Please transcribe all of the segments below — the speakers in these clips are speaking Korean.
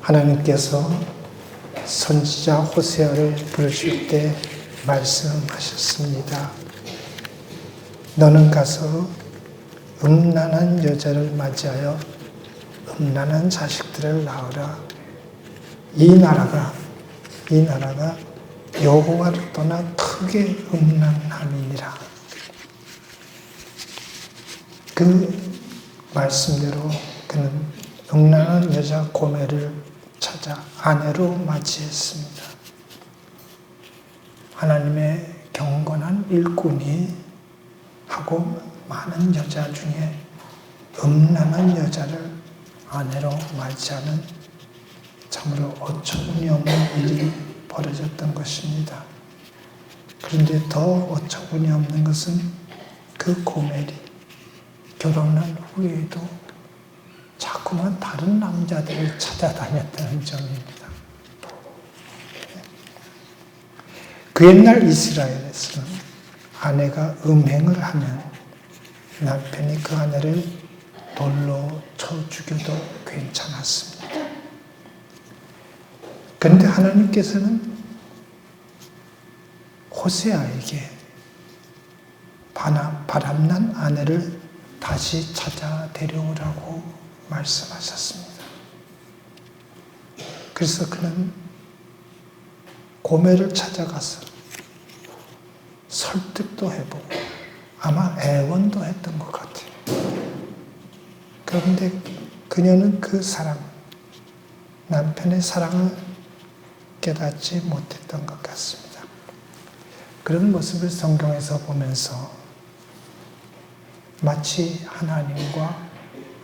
하나님께서 선지자 호세아를 부르실 때 말씀하셨습니다. 너는 가서 음란한 여자를 맞이하여 음란한 자식들을 낳으라. 이 나라가 이 나라가 여호와를 떠나 크게 음란함이니라. 그 말씀대로 그는 음란한 여자 고매를 찾아 아내로 맞이했습니다. 하나님의 경건한 일꾼이 하고 많은 여자 중에 음란한 여자를 아내로 맞이하는 참으로 어처구니 없는 일이 벌어졌던 것입니다. 그런데 더 어처구니 없는 것은 그 고멜이 결혼한 후에도 자꾸만 다른 남자들을 찾아다녔다는 점입니다. 그 옛날 이스라엘에서는 아내가 음행을 하면 남편이 그 아내를 돌로 쳐 죽여도 괜찮았습니다. 그런데 하나님께서는 호세아에게 바람난 아내를 다시 찾아 데려오라고 말씀하셨습니다. 그래서 그는 고매를 찾아가서 설득도 해보고 아마 애원도 했던 것 같아요. 그런데 그녀는 그 사랑, 남편의 사랑을 깨닫지 못했던 것 같습니다. 그런 모습을 성경에서 보면서 마치 하나님과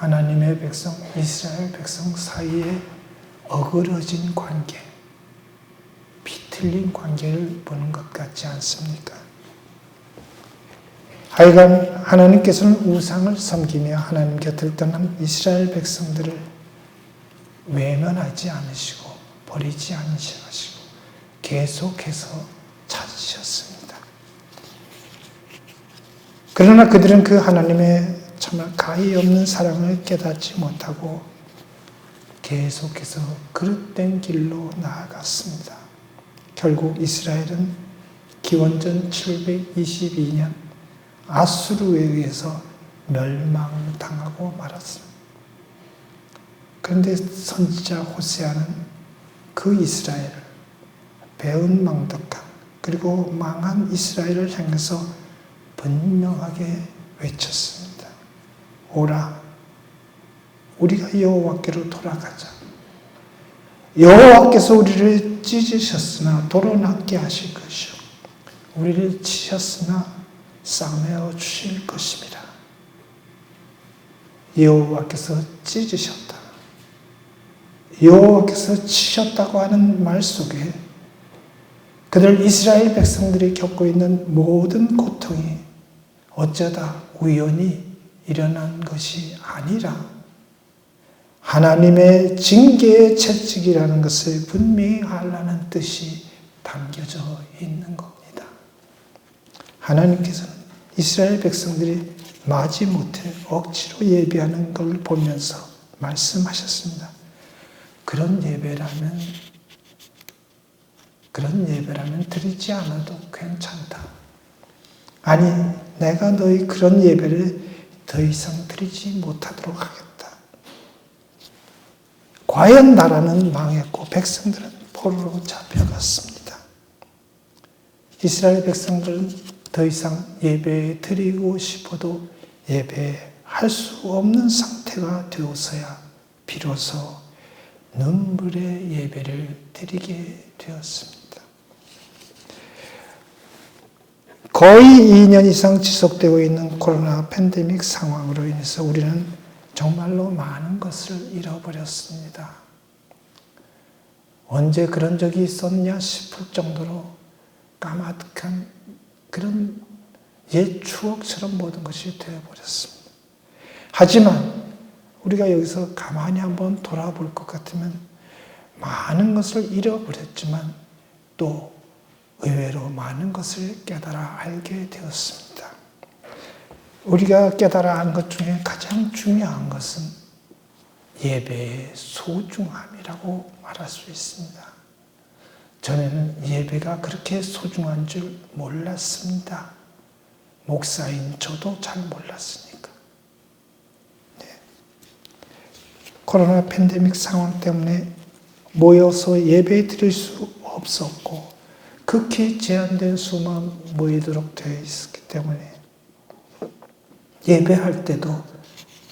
하나님의 백성, 이스라엘 백성 사이에 어그러진 관계, 비틀린 관계를 보는 것 같지 않습니까? 하여간 하나님께서는 우상을 섬기며 하나님 곁을 떠난 이스라엘 백성들을 외면하지 않으시고 버리지 않으시고 계속해서 찾으셨습니다. 그러나 그들은 그 하나님의 정말 가히 없는 사랑을 깨닫지 못하고 계속해서 그릇된 길로 나아갔습니다. 결국 이스라엘은 기원전 722년 아수르에 의해서 멸망당하고 말았습니다. 그런데 선지자 호세아는 그 이스라엘을 배은망덕한 그리고 망한 이스라엘을 향해서 분명하게 외쳤습니다. 오라, 우리가 여호와께로 돌아가자. 여호와께서 우리를 찢으셨으나 도로 낫게 하실 것이요, 우리를 치셨으나 싸매어 주실 것입니다. 여호와께서 찢으셨다. 여호와께서 치셨다고 하는 말 속에 그들 이스라엘 백성들이 겪고 있는 모든 고통이 어쩌다 우연히 일어난 것이 아니라 하나님의 징계의 채찍이라는 것을 분명히 알라는 뜻이 담겨져 있는 겁니다. 하나님께서는 이스라엘 백성들이 마지 못해 억지로 예배하는 걸 보면서 말씀하셨습니다. 그런 예배라면 그런 예배라면 드리지 않아도 괜찮다. 아니, 내가 너희 그런 예배를 더 이상 드리지 못하도록 하겠다. 과연 나라는 망했고 백성들은 포로로 잡혀갔습니다. 이스라엘 백성들은 더 이상 예배 드리고 싶어도 예배할 수 없는 상태가 되어서야 비로소 눈물의 예배를 드리게 되었습니다. 거의 2년 이상 지속되고 있는 코로나 팬데믹 상황으로 인해서 우리는 정말로 많은 것을 잃어버렸습니다. 언제 그런 적이 있었냐 싶을 정도로 까마득한 그런 옛 추억처럼 모든 것이 되어버렸습니다. 하지만 우리가 여기서 가만히 한번 돌아볼 것 같으면 많은 것을 잃어버렸지만 또 의외로 많은 것을 깨달아 알게 되었습니다. 우리가 깨달아 한 것 중에 가장 중요한 것은 예배의 소중함이라고 말할 수 있습니다. 전에는 예배가 그렇게 소중한 줄 몰랐습니다. 목사인 저도 잘 몰랐으니까. 네. 코로나 팬데믹 상황 때문에 모여서 예배 드릴 수 없었고, 극히 제한된 수만 모이도록 되어 있었기 때문에 예배할 때도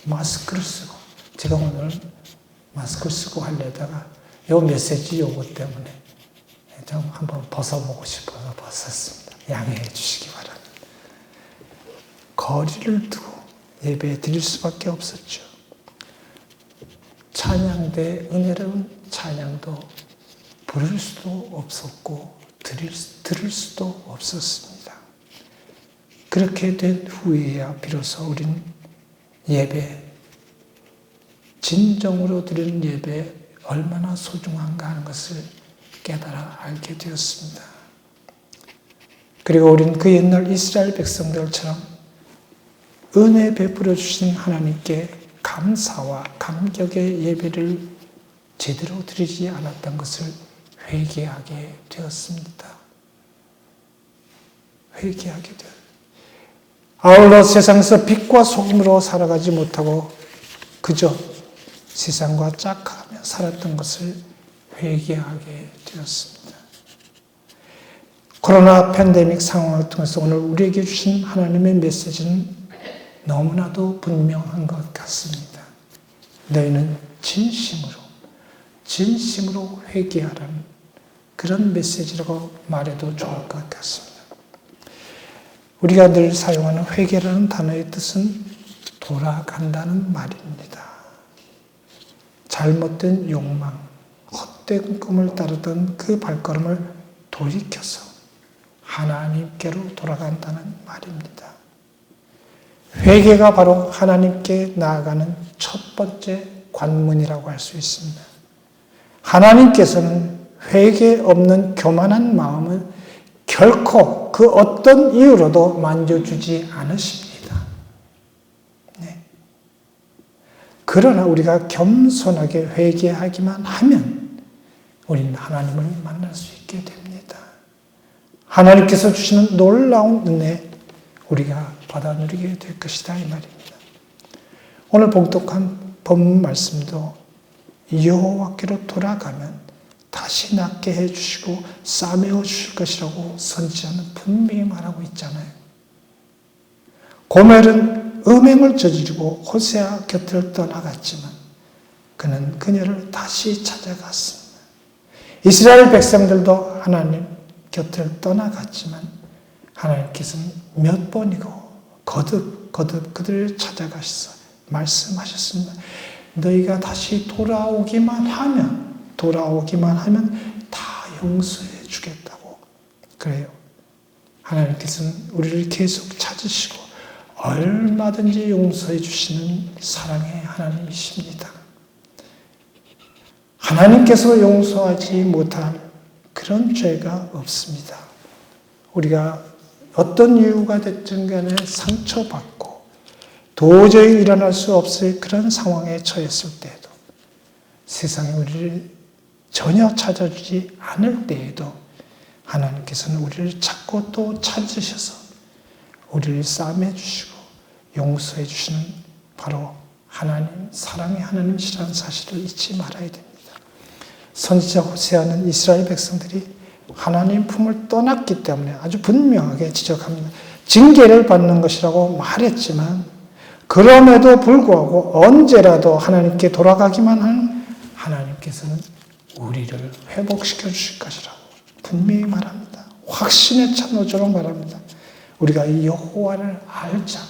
마스크를 쓰고, 제가 오늘 마스크를 쓰고 하려다가 요 메시지 요거 때문에 좀 한번 벗어보고 싶어서 벗었습니다. 양해해 주시기 바랍니다. 거리를 두고 예배 드릴 수밖에 없었죠. 찬양대 은혜로운 찬양도 부를 수도 없었고 드릴, 들을 수도 없었습니다. 그렇게 된 후에야 비로소 우리는 예배, 진정으로 드리는 예배 얼마나 소중한가 하는 것을 깨달아 알게 되었습니다. 그리고 우리는 그 옛날 이스라엘 백성들처럼 은혜 베풀어 주신 하나님께 감사와 감격의 예배를 제대로 드리지 않았던 것을 회개하게 되었습니다. 회개하게 되었 아울러 세상에서 빛과 소금으로 살아가지 못하고 그저 세상과 짝하며 살았던 것을 회개하게 되었습니다. 코로나 팬데믹 상황을 통해서 오늘 우리에게 주신 하나님의 메시지는 너무나도 분명한 것 같습니다. 너희는 진심으로, 진심으로 회개하라는 그런 메시지라고 말해도 좋을 것 같습니다. 우리가 늘 사용하는 회개라는 단어의 뜻은 돌아간다는 말입니다. 잘못된 욕망, 헛된 꿈을 따르던 그 발걸음을 돌이켜서 하나님께로 돌아간다는 말입니다. 회개가 바로 하나님께 나아가는 첫 번째 관문이라고 할 수 있습니다. 하나님께서는 회개 없는 교만한 마음을 결코 그 어떤 이유로도 만져주지 않으십니다. 네. 그러나 우리가 겸손하게 회개하기만 하면 우리는 하나님을 만날 수 있게 됩니다. 하나님께서 주시는 놀라운 은혜 우리가 받아 누리게 될 것이다 이 말입니다. 오늘 봉독한 본 말씀도 여호와께로 돌아가면 다시 낫게 해주시고 싸매어 주실 것이라고 선지자는 분명히 말하고 있잖아요. 고멜은 음행을 저지르고 호세아 곁을 떠나갔지만 그는 그녀를 다시 찾아갔습니다. 이스라엘 백성들도 하나님 곁을 떠나갔지만 하나님께서는 몇 번이고 거듭 거듭 그들을 찾아가셔서 말씀하셨습니다. 너희가 다시 돌아오기만 하면 돌아오기만 하면 다 용서해 주겠다고 그래요. 하나님께서는 우리를 계속 찾으시고 얼마든지 용서해 주시는 사랑의 하나님이십니다. 하나님께서 용서하지 못한 그런 죄가 없습니다. 우리가 어떤 이유가 됐든 간에 상처받고 도저히 일어날 수 없을 그런 상황에 처했을 때에도 세상에 우리를 전혀 찾아주지 않을 때에도 하나님께서는 우리를 찾고 또 찾으셔서 우리를 싸매 주시고 용서해 주시는 바로 하나님, 사랑의 하나님이시라는 사실을 잊지 말아야 됩니다. 선지자 호세아는 이스라엘 백성들이 하나님 품을 떠났기 때문에 아주 분명하게 지적합니다. 징계를 받는 것이라고 말했지만 그럼에도 불구하고 언제라도 하나님께 돌아가기만 하는 하나님께서는 우리를 회복시켜 주실 것이라고 분명히 말합니다. 확신에 찬 어조로 말합니다. 우리가 이 여호와를 알자.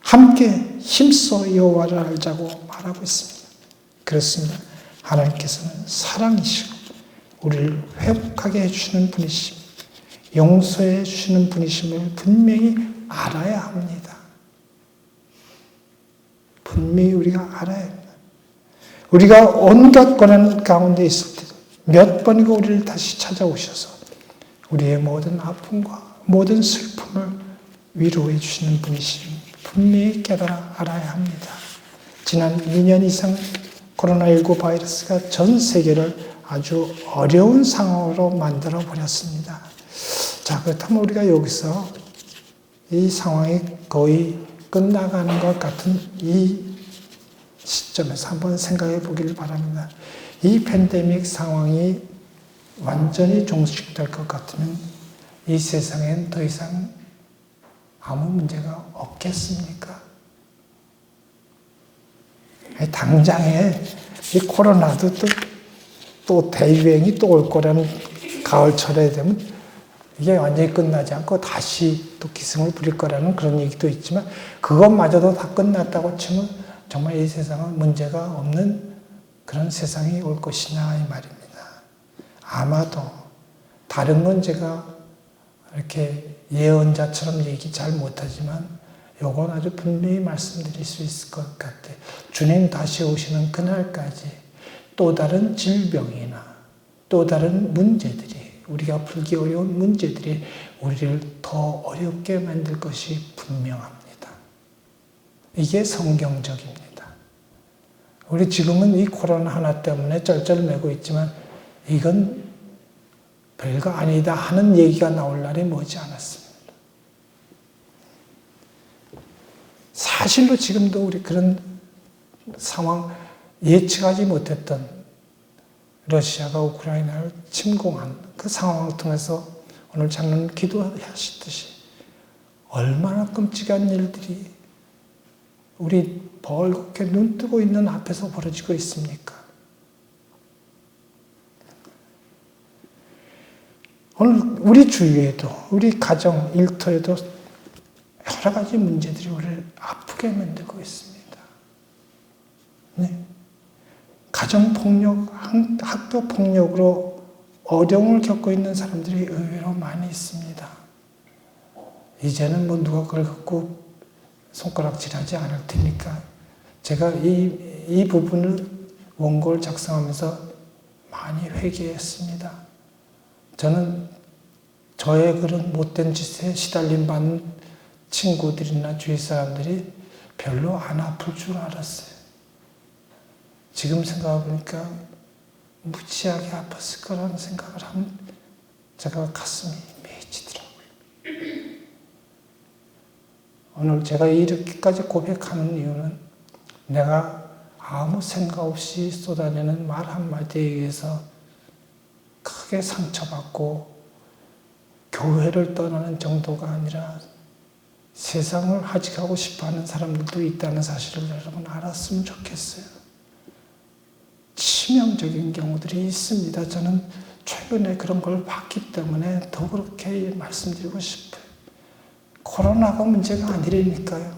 함께 힘써 여호와를 알자고 말하고 있습니다. 그렇습니다. 하나님께서는 사랑이시고 우리를 회복하게 해주시는 분이심, 용서해 주시는 분이심을 분명히 알아야 합니다. 분명히 우리가 알아야 합니다. 우리가 온갖 고난 가운데 있을 때몇 번이고 우리를 다시 찾아오셔서 우리의 모든 아픔과 모든 슬픔을 위로해 주시는 분이심 분명히 깨달아 알아야 합니다. 지난 2년 이상 코로나19 바이러스가 전 세계를 아주 어려운 상황으로 만들어 버렸습니다. 자, 그렇다면 우리가 여기서 이 상황이 거의 끝나가는 것 같은 이 시점에서 한번 생각해 보기를 바랍니다. 이 팬데믹 상황이 완전히 종식될 것 같으면 이 세상엔 더 이상 아무 문제가 없겠습니까? 당장에 이 코로나도 또, 또 대유행이 또 올 거라는 가을철에 되면 이게 완전히 끝나지 않고 다시 또 기승을 부릴 거라는 그런 얘기도 있지만 그것마저도 다 끝났다고 치면 정말 이 세상은 문제가 없는 그런 세상이 올 것이냐 이 말입니다. 아마도 다른 건 제가 이렇게 예언자처럼 얘기 잘 못하지만 요건 아주 분명히 말씀드릴 수 있을 것 같아요. 주님 다시 오시는 그날까지 또 다른 질병이나 또 다른 문제들이 우리가 풀기 어려운 문제들이 우리를 더 어렵게 만들 것이 분명합니다. 이게 성경적입니다. 우리 지금은 이 코로나 하나 때문에 쩔쩔매고 있지만 이건 별거 아니다 하는 얘기가 나올 날이 머지 않았습니다. 사실로 지금도 우리 그런 상황 예측하지 못했던 러시아가 우크라이나를 침공한 그 상황을 통해서 오늘 장로님 기도하시듯이 얼마나 끔찍한 일들이 우리 벌겋게 눈 뜨고 있는 앞에서 벌어지고 있습니까? 오늘 우리 주위에도 우리 가정 일터에도 여러 가지 문제들이 우리를 아프게 만들고 있습니다. 네. 가정 폭력, 학교 폭력으로 어려움을 겪고 있는 사람들이 의외로 많이 있습니다. 이제는 뭐 누가 그걸 갖고 손가락질하지 않을 테니까 제가 이, 이 부분을 원고를 작성하면서 많이 회개했습니다. 저는 저의 그런 못된 짓에 시달림 받는 친구들이나 주위 사람들이 별로 안 아플 줄 알았어요. 지금 생각해보니까 무지하게 아팠을 거라는 생각을 하면 제가 가슴이 메해지더라고요. 오늘 제가 이렇게까지 고백하는 이유는 내가 아무 생각 없이 쏟아내는 말 한마디에 의해서 크게 상처받고 교회를 떠나는 정도가 아니라 세상을 하직하고 싶어 하는 사람들도 있다는 사실을 여러분 알았으면 좋겠어요. 치명적인 경우들이 있습니다. 저는 최근에 그런 걸 봤기 때문에 더 그렇게 말씀드리고 싶어요. 코로나가 문제가 아니라니까요.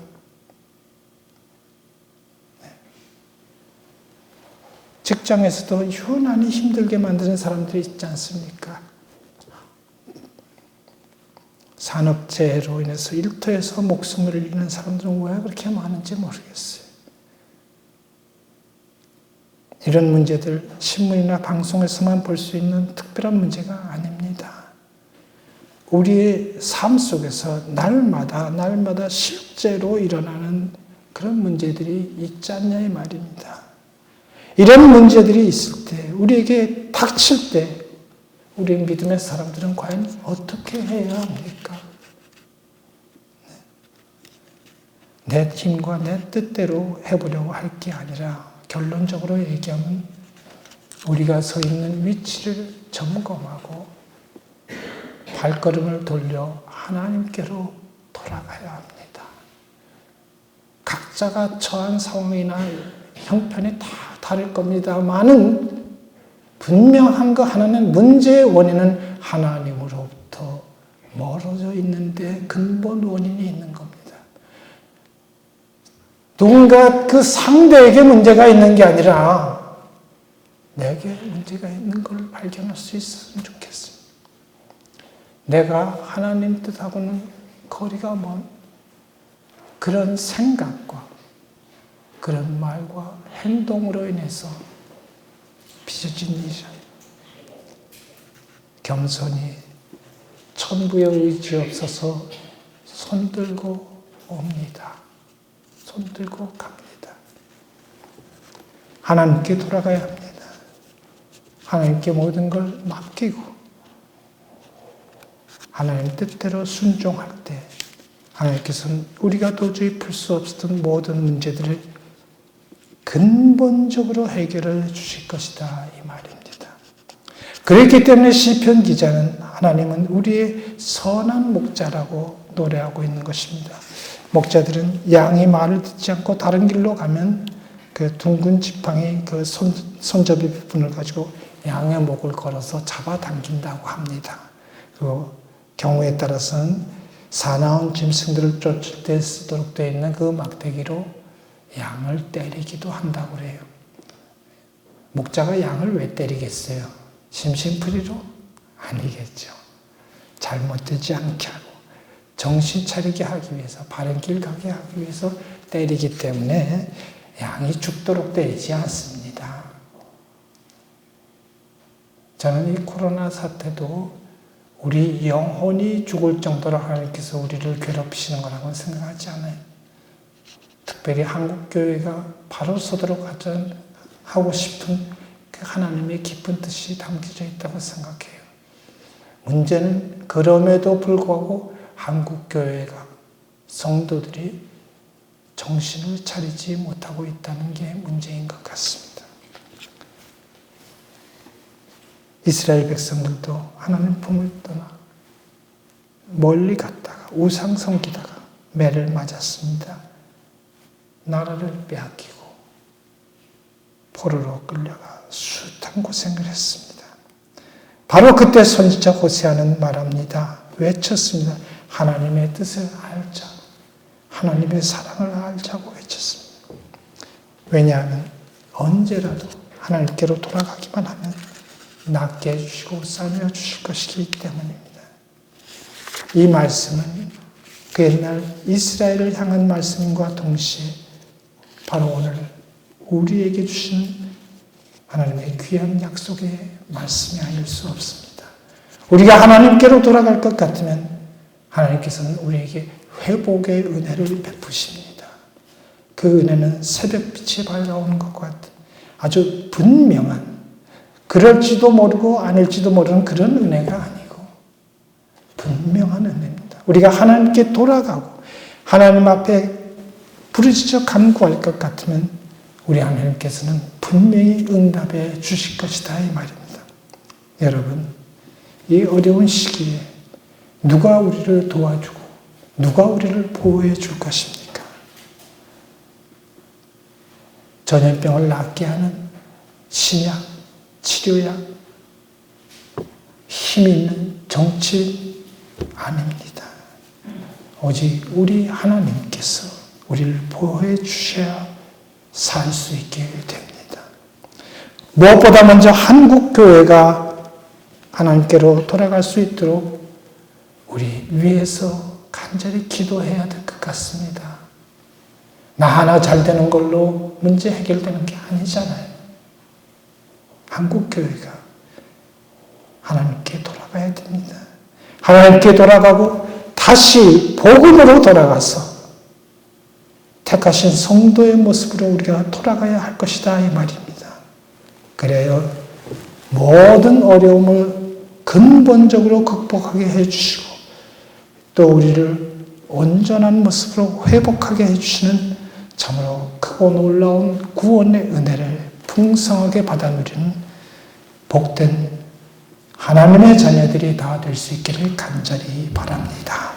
네. 직장에서도 유난히 힘들게 만드는 사람들이 있지 않습니까? 산업재해로 인해서 일터에서 목숨을 잃는 사람들은 왜 그렇게 많은지 모르겠어요. 이런 문제들 신문이나 방송에서만 볼 수 있는 특별한 문제가 아닙니다. 우리의 삶 속에서 날마다 날마다 실제로 일어나는 그런 문제들이 있지 않냐 이 말입니다. 이런 문제들이 있을 때 우리에게 닥칠 때 우리 믿음의 사람들은 과연 어떻게 해야 합니까? 내 힘과 내 뜻대로 해보려고 할 게 아니라 결론적으로 얘기하면 우리가 서 있는 위치를 점검하고 발걸음을 돌려 하나님께로 돌아가야 합니다. 각자가 처한 상황이나 형편이 다 다를 겁니다만은 분명한 거 하나는 문제의 원인은 하나님으로부터 멀어져 있는데 근본 원인이 있는 겁니다. 누군가 그 상대에게 문제가 있는 게 아니라 내게 문제가 있는 걸 발견할 수 있었으면 좋겠습니다. 내가 하나님 뜻하고는 거리가 먼 그런 생각과 그런 말과 행동으로 인해서 빚어진 일이라. 겸손히 천부의 의지 없어서 손들고 옵니다. 손들고 갑니다. 하나님께 돌아가야 합니다. 하나님께 모든 걸 맡기고 하나님 뜻대로 순종할 때 하나님께서는 우리가 도저히 풀 수 없었던 모든 문제들을 근본적으로 해결해 주실 것이다 이 말입니다. 그렇기 때문에 시편 기자는 하나님은 우리의 선한 목자라고 노래하고 있는 것입니다. 목자들은 양이 말을 듣지 않고 다른 길로 가면 그 둥근 지팡이 그 손, 손잡이 부분을 가지고 양의 목을 걸어서 잡아당긴다고 합니다. 그 경우에 따라서는 사나운 짐승들을 쫓을 때 쓰도록 되어 있는 그 막대기로 양을 때리기도 한다고 그래요. 목자가 양을 왜 때리겠어요? 심심풀이로? 아니겠죠. 잘못되지 않게 하고 정신 차리게 하기 위해서 바른 길 가게 하기 위해서 때리기 때문에 양이 죽도록 때리지 않습니다. 저는 이 코로나 사태도 우리 영혼이 죽을 정도로 하나님께서 우리를 괴롭히시는 거라고 생각하지 않아요. 특별히 한국 교회가 바로 서도록 하고 싶은 그 하나님의 깊은 뜻이 담겨져 있다고 생각해요. 문제는 그럼에도 불구하고 한국 교회가 성도들이 정신을 차리지 못하고 있다는 게 문제인 것 같습니다. 이스라엘 백성들도 하나님 품을 떠나 멀리 갔다가 우상 섬기다가 매를 맞았습니다. 나라를 빼앗기고 포로로 끌려가 숱한 고생을 했습니다. 바로 그때 선지자 호세아는 말합니다. 외쳤습니다. 하나님의 뜻을 알자. 하나님의 사랑을 알자고 외쳤습니다. 왜냐하면 언제라도 하나님께로 돌아가기만 하면 낫게 해주시고 싸매어 주실 것이기 때문입니다. 이 말씀은 그 옛날 이스라엘을 향한 말씀과 동시에 바로 오늘 우리에게 주신 하나님의 귀한 약속의 말씀이 아닐 수 없습니다. 우리가 하나님께로 돌아갈 것 같으면 하나님께서는 우리에게 회복의 은혜를 베푸십니다. 그 은혜는 새벽빛이 밝아오는 것과 같은 아주 분명한 그럴지도 모르고 아닐지도 모르는 그런 은혜가 아니고 분명한 은혜입니다. 우리가 하나님께 돌아가고 하나님 앞에 부르짖어 간구할 것 같으면 우리 하나님께서는 분명히 응답해 주실 것이다 이 말입니다. 여러분 이 어려운 시기에 누가 우리를 도와주고 누가 우리를 보호해 줄 것입니까? 전염병을 낫게 하는 신약 치료약, 힘 있는 정치 아닙니다. 오직 우리 하나님께서 우리를 보호해 주셔야 살 수 있게 됩니다. 무엇보다 먼저 한국 교회가 하나님께로 돌아갈 수 있도록 우리 위에서 간절히 기도해야 될 것 같습니다. 나 하나 잘 되는 걸로 문제 해결되는 게 아니잖아요. 한국 교회가 하나님께 돌아가야 됩니다. 하나님께 돌아가고 다시 복음으로 돌아가서 택하신 성도의 모습으로 우리가 돌아가야 할 것이다 이 말입니다. 그래요. 모든 어려움을 근본적으로 극복하게 해주시고 또 우리를 온전한 모습으로 회복하게 해주시는 참으로 크고 놀라운 구원의 은혜를 풍성하게 받아 누리는 복된 하나님의 자녀들이 다 될 수 있기를 간절히 바랍니다.